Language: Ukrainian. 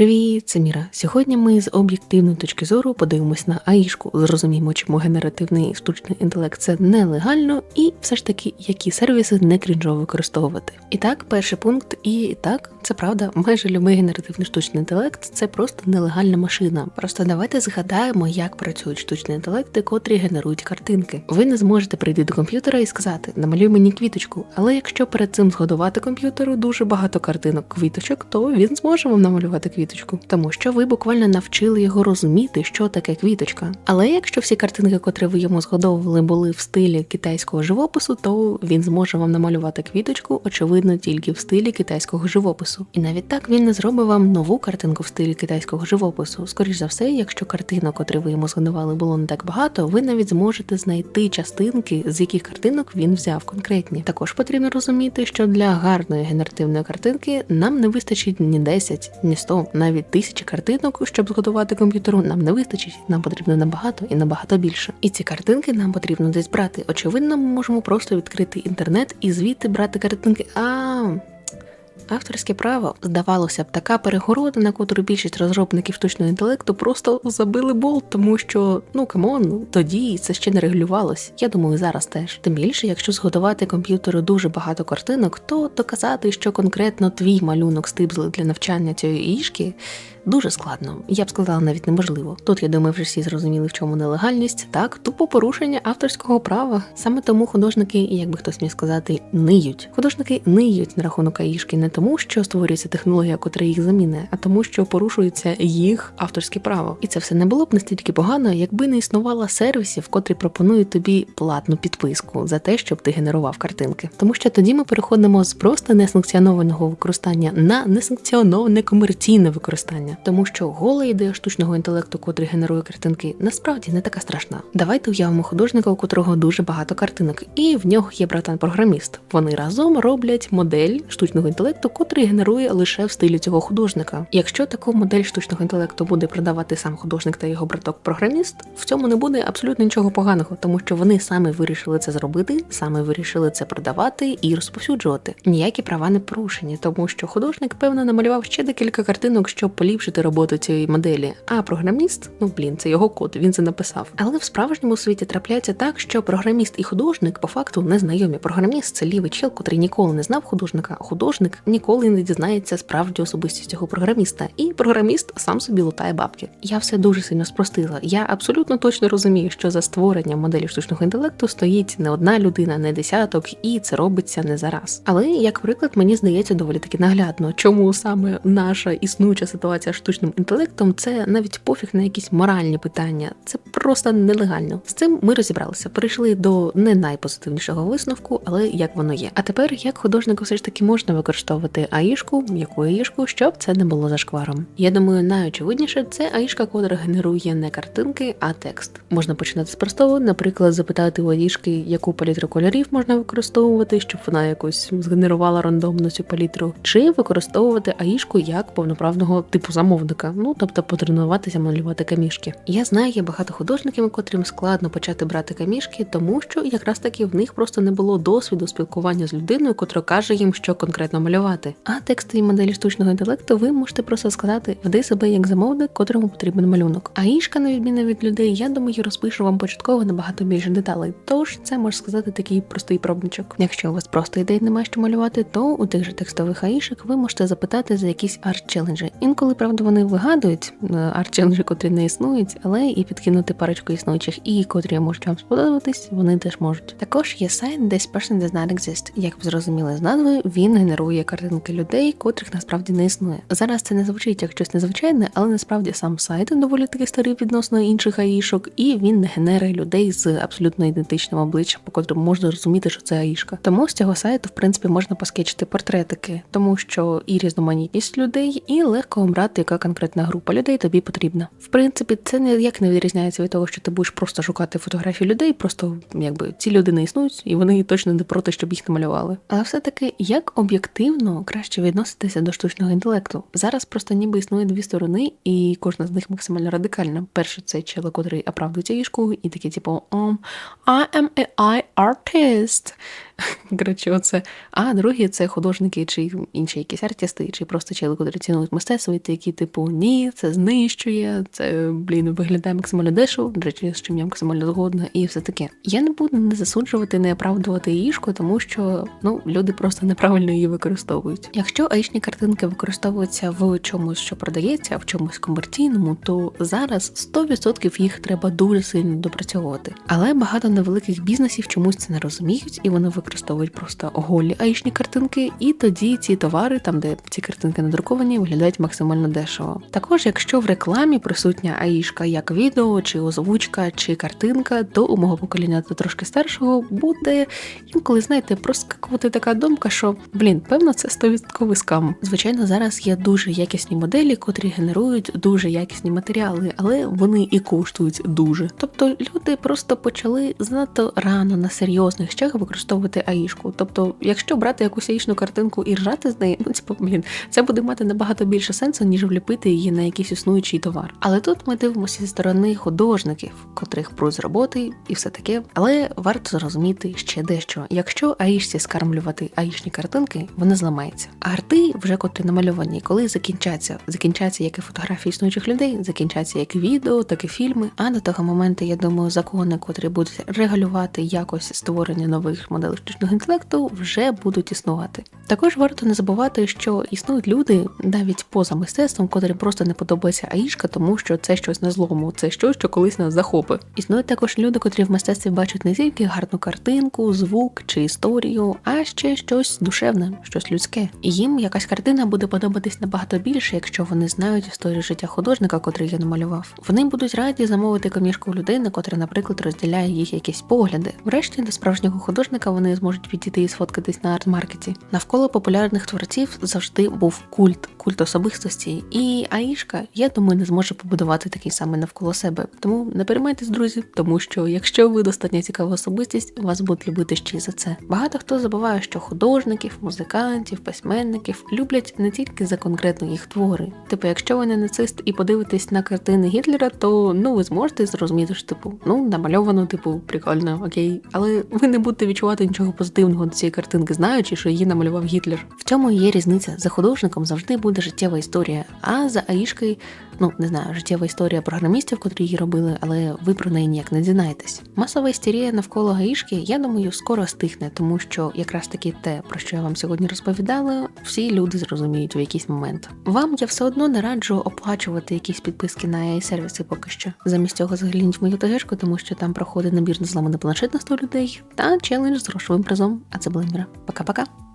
Привіт, це Міра. Сьогодні ми з об'єктивної точки зору подивимось на АІшку, зрозуміємо, чому генеративний штучний інтелект це нелегально, і все ж таки, які сервіси не крінжово використовувати. І так, перший пункт, і так, це правда, майже любий генеративний штучний інтелект це просто нелегальна машина. Просто давайте згадаємо, як працюють штучні інтелекти, котрі генерують картинки. Ви не зможете прийти до комп'ютера і сказати, намалюй мені квіточку. Але якщо перед цим згодувати комп'ютеру дуже багато картинок квіточок, то він зможе вам намалювати квіточку, тому що ви буквально навчили його розуміти, що таке квіточка. Але якщо всі картинки, котрі ви йому згодовували, були в стилі китайського живопису, то він зможе вам намалювати квіточку, очевидно, тільки в стилі китайського живопису. І навіть так він не зробить вам нову картинку в стилі китайського живопису. Скоріш за все, якщо картинок, котрі ви йому згодували, було не так багато, ви навіть зможете знайти частинки, з яких картинок він взяв конкретні. Також потрібно розуміти, що для гарної генеративної картинки нам не вистачить ні 10, ні 100, навіть тисячі картинок, щоб зготувати комп'ютеру. Нам не вистачить, нам потрібно набагато і набагато більше. І ці картинки нам потрібно десь брати. Очевидно, ми можемо просто відкрити інтернет і звідти брати картинки. А Авторське право, здавалося б, така перегорода, на котру більшість розробників штучного інтелекту просто забили болт, тому що ну камон, тоді це ще не регулювалось. Я думаю, зараз теж. Тим більше, якщо згодувати комп'ютеру дуже багато картинок, то доказати, що конкретно твій малюнок стибзли для навчання цієї ішки. Дуже складно, я б сказала, навіть неможливо. Тут я думаю, вже всі зрозуміли, в чому нелегальність. Так, тупо порушення авторського права. Саме тому художники, як би хтось міг сказати, ниють. Художники ниють на рахунок аїшки не тому, що створюється технологія, котра їх заміне, а тому, що порушується їх авторське право. І це все не було б настільки погано, якби не існувало сервісів, котрі пропонують тобі платну підписку за те, щоб ти генерував картинки. Тому що тоді ми переходимо з просто несанкціонованого використання на несанкціоноване комерційне використання тому що гола ідея штучного інтелекту, котрий генерує картинки, насправді не така страшна. Давайте уявимо художника, у котрого дуже багато картинок, і в нього є братан-програміст. Вони разом роблять модель штучного інтелекту, котрий генерує лише в стилі цього художника. Якщо таку модель штучного інтелекту буде продавати сам художник та його браток-програміст, в цьому не буде абсолютно нічого поганого, тому що вони саме вирішили це зробити, саме вирішили це продавати і розповсюджувати. Ніякі права не порушені, тому що художник певно намалював ще декілька картинок, щоб поліпшити роботу цієї моделі. А програміст, ну блін, це його код, він це написав. Але в справжньому світі трапляється так, що програміст і художник по факту не знайомі. Програміст це лівий чел, котрий ніколи не знав художника, а художник ніколи не дізнається справді особистість цього програміста. І програміст сам собі лутає бабки. Я все дуже сильно спростила. Я абсолютно точно розумію, що за створення моделі штучного інтелекту стоїть не одна людина, не десяток, і це робиться не зараз. Але як приклад, мені здається доволі таки наглядно, чому саме наша існуюча ситуація штучним інтелектом це навіть пофіг на якісь моральні питання. Це просто нелегально. З цим ми розібралися. Перейшли до не найпозитивнішого висновку, але як воно є. А тепер як художнику все ж таки можна використовувати аїшку, яку аїшку, щоб це не було зашкваром. Я думаю, найочевидніше це аїшка, котра генерує не картинки, а текст. Можна починати з простого, наприклад, запитати у аїшки, яку палітру кольорів можна використовувати, щоб вона якось згенерувала рандомно цю палітру, чи використовувати аїшку як повноправного типу замовника, ну тобто потренуватися малювати камішки. Я знаю, є багато художників, котрим складно почати брати камішки, тому що якраз таки в них просто не було досвіду спілкування з людиною, котра каже їм, що конкретно малювати. А текстові моделі штучного інтелекту ви можете просто сказати, веди себе як замовник, котрому потрібен малюнок. А ішка, на відміну від людей, я думаю, розпишу вам початково набагато більше деталей. Тож це можна сказати такий простий пробничок. Якщо у вас просто ідей немає що малювати, то у тих же текстових аїшок ви можете запитати за якісь арт-челенджі. Інколи, правда, вони вигадують е, арт-челенджі, котрі не існують, але і підкинути парочку існуючих і котрі можуть вам сподобатись, вони теж можуть. Також є сайт This Person Does Not Exist. Як ви зрозуміли з назви, він генерує картинки людей, котрих насправді не існує. Зараз це не звучить як щось незвичайне, але насправді сам сайт доволі таки старий відносно інших аїшок, і він не генерує людей з абсолютно ідентичним обличчям, по котрому можна розуміти, що це аїшка. Тому з цього сайту, в принципі, можна поскечити портретики, тому що і різноманітність людей, і легко обрати, яка конкретна група людей тобі потрібна. В принципі, це ніяк не відрізняється від того, що ти будеш просто шукати фотографії людей, просто якби ці люди не існують, і вони точно не проти, щоб їх намалювали. Але все-таки як об'єктивно краще відноситися до штучного інтелекту. Зараз просто ніби існує дві сторони, і кожна з них максимально радикальна. Перше, це чоловік, котрий оправдується ішку, і такий, типу, I am AI artist. Коротше, оце. А другі це художники чи інші якісь артисти, чи просто чели, котрі цінують мистецтво, і такі, типу, ні, це знищує, це, блін, виглядає максимально дешево, до речі, з чим я максимально згодна, і все таке. Я не буду не засуджувати, не оправдувати їжку, тому що ну, люди просто неправильно її використовують. Якщо аїшні картинки використовуються в чомусь, що продається, в чомусь комерційному, то зараз 100% їх треба дуже сильно допрацьовувати. Але багато невеликих бізнесів чомусь це не розуміють, і вони використовують просто голі аїшні картинки, і тоді ці товари, там де ці картинки надруковані, виглядають максимально дешево. Також, якщо в рекламі присутня аїшка як відео, чи озвучка, чи картинка, то у мого покоління то трошки старшого буде інколи, знаєте, проскакувати така думка, що блін, певно, це 100% скам. Звичайно, зараз є дуже якісні моделі, котрі генерують дуже якісні матеріали, але вони і коштують дуже. Тобто люди просто почали занадто рано на серйозних щах використовувати аїшку. Тобто, якщо брати якусь аїшну картинку і ржати з неї, ну типу, блін, це буде мати набагато більше сенсу, ніж вліпити її на якийсь існуючий товар. Але тут ми дивимося зі сторони художників, котрих пруть роботи і все таке. Але варто зрозуміти ще дещо. Якщо аїшці скармлювати аїшні картинки, вони зламаються. А арти, вже котрі намальовані, коли закінчаться, закінчаться як і фотографії існуючих людей, закінчаться як і відео, так і фільми. А до того моменту, я думаю, закони, котрі будуть регулювати якось створення нових моделей штучного інтелекту, вже будуть існувати. Також варто не забувати, що існують люди навіть поза мистецтвом, котрим просто не подобається аїшка, тому що це щось на злому, це щось, що колись нас захопить. Існують також люди, котрі в мистецтві бачать не тільки гарну картинку, звук чи історію, а ще щось душевне, щось людське. І їм якась картина буде подобатись набагато більше, якщо вони знають історію життя художника, котрий я намалював. Вони будуть раді замовити комішку людини, котра, наприклад, розділяє їх якісь погляди. Врешті до справжнього художника вони зможуть підійти і сфоткатись на арт-маркеті. Навколо популярних творців завжди був культ, культ особистості. І Аїшка, я думаю, не зможе побудувати такий самий навколо себе. Тому не переймайтесь, друзі, тому що якщо ви достатньо цікава особистість, вас будуть любити ще й за це. Багато хто забуває, що художників, музикантів, письменників люблять не тільки за конкретно їх твори. Типу, якщо ви не нацист і подивитесь на картини Гітлера, то ну ви зможете зрозуміти, що типу, ну намальовано, типу, прикольно, окей, але ви не будете відчувати нічого позитивного до цієї картинки, знаючи, що її намалював Гітлер. В цьому є різниця. За художником завжди буде життєва історія, а за Аїшкою, ну не знаю, життєва історія програмістів, котрі її робили, але ви про неї ніяк не дізнаєтесь. Масова істерія навколо Гаїшки, я думаю, скоро стихне, тому що якраз таки те, про що я вам сьогодні розповідала, всі люди зрозуміють в якийсь момент. Вам я все одно не раджу оплачувати якісь підписки на ai сервіси поки що. Замість цього загляніть мою тегешку, тому що там проходить набір на зламаний планшет на 100 людей та челендж з грошовим призом. А це була Міра. Пока-пока.